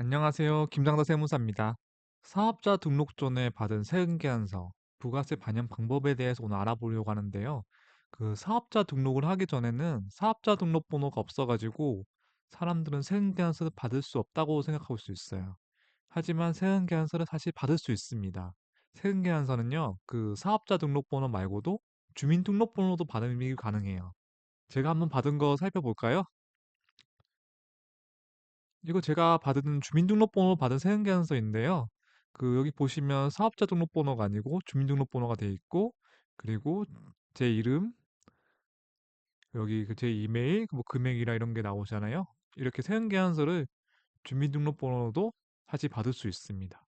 안녕하세요. 김장도 세무사입니다. 사업자 등록 전에 받은 세금계산서, 부가세 반영 방법에 대해서 오늘 알아보려고 하는데요. 그 사업자 등록을 하기 전에는 사업자 등록번호가 없어가지고 사람들은 세금계산서를 받을 수 없다고 생각할 수 있어요. 하지만 세금계산서를 사실 받을 수 있습니다. 세금계산서는요, 그 사업자 등록번호 말고도 주민등록번호도 받음이 가능해요. 제가 한번 받은 거 살펴볼까요? 이거 제가 받은 주민등록번호 받은 세금계산서인데요. 그 여기 보시면 사업자 등록번호가 아니고 주민등록번호가 돼 있고 그리고 제 이름 여기 그 제 이메일 뭐 금액이나 이런 게 나오잖아요. 이렇게 세금계산서를 주민등록번호도 사실 받을 수 있습니다.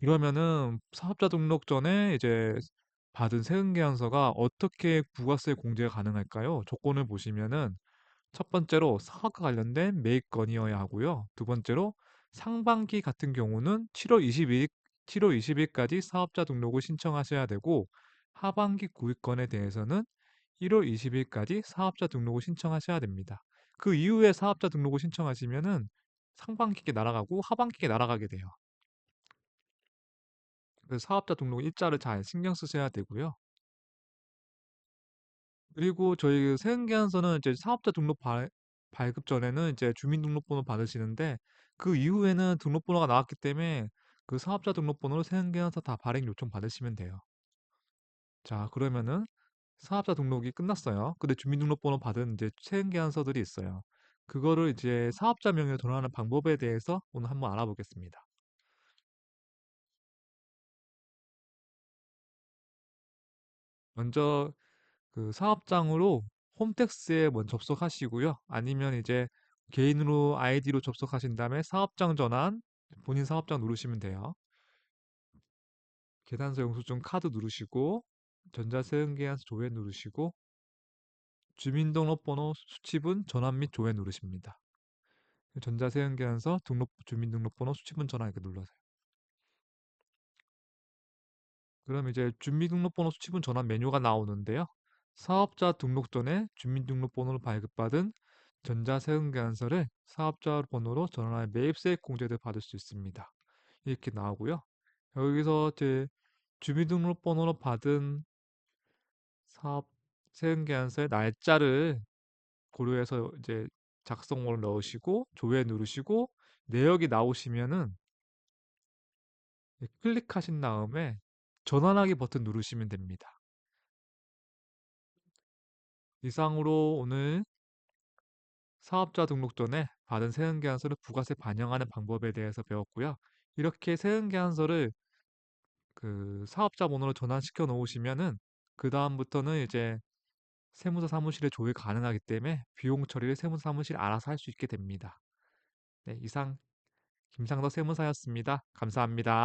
이러면은 사업자 등록 전에 이제 받은 세금계산서가 어떻게 부가세 공제가 가능할까요? 조건을 보시면은 첫 번째로 사업과 관련된 매입 건이어야 하고요. 두 번째로 상반기 같은 경우는 7월 20일, 7월 20일까지 사업자 등록을 신청하셔야 되고 하반기 구입건에 대해서는 1월 20일까지 사업자 등록을 신청하셔야 됩니다. 그 이후에 사업자 등록을 신청하시면은 상반기게 날아가고 하반기게 날아가게 돼요. 그래서 사업자 등록 일자를 잘 신경 쓰셔야 되고요. 그리고 저희 그 세금계산서는 이제 사업자 등록 발, 발급 전에는 이제 주민등록번호 받으시는데 그 이후에는 등록번호가 나왔기 때문에 그 사업자 등록번호로 세금계산서 다 발행 요청 받으시면 돼요. 자, 그러면은 사업자 등록이 끝났어요. 근데 주민등록번호 받은 이제 세금계산서들이 있어요. 그거를 이제 사업자 명의로 전환하는 방법에 대해서 오늘 한번 알아보겠습니다. 먼저 그 사업장으로 홈택스에 먼저 접속하시고요. 아니면 이제 개인으로 아이디로 접속하신 다음에 사업장 전환, 본인 사업장 누르시면 돼요. 계산서 영수증 카드 누르시고 전자세금계산서 조회 누르시고 주민등록번호 수취분 전환 및 조회 누르십니다. 전자세금계산서 등록 주민등록번호 수취분 전환 이렇게 눌러세요. 그럼 이제 주민등록번호 수취분 전환 메뉴가 나오는데요. 사업자 등록 전에 주민등록번호를 발급받은 전자세금계산서를 사업자 번호로 전환해 매입세 공제를 받을 수 있습니다. 이렇게 나오고요. 여기서 제 주민등록번호로 받은 사업 세금계산서의 날짜를 고려해서 이제 작성을 넣으시고 조회 누르시고 내역이 나오시면은 클릭하신 다음에 전환하기 버튼 누르시면 됩니다. 이상으로 오늘 사업자 등록 전에 받은 세금계산서를 부가세 반영하는 방법에 대해서 배웠고요. 이렇게 세금계산서를 그 사업자 번호로 전환시켜 놓으시면은 그 다음부터는 이제 세무사 사무실에 조회 가능하기 때문에 비용 처리를 세무사 사무실이 알아서 할 수 있게 됩니다. 네, 이상 김상덕 세무사였습니다. 감사합니다.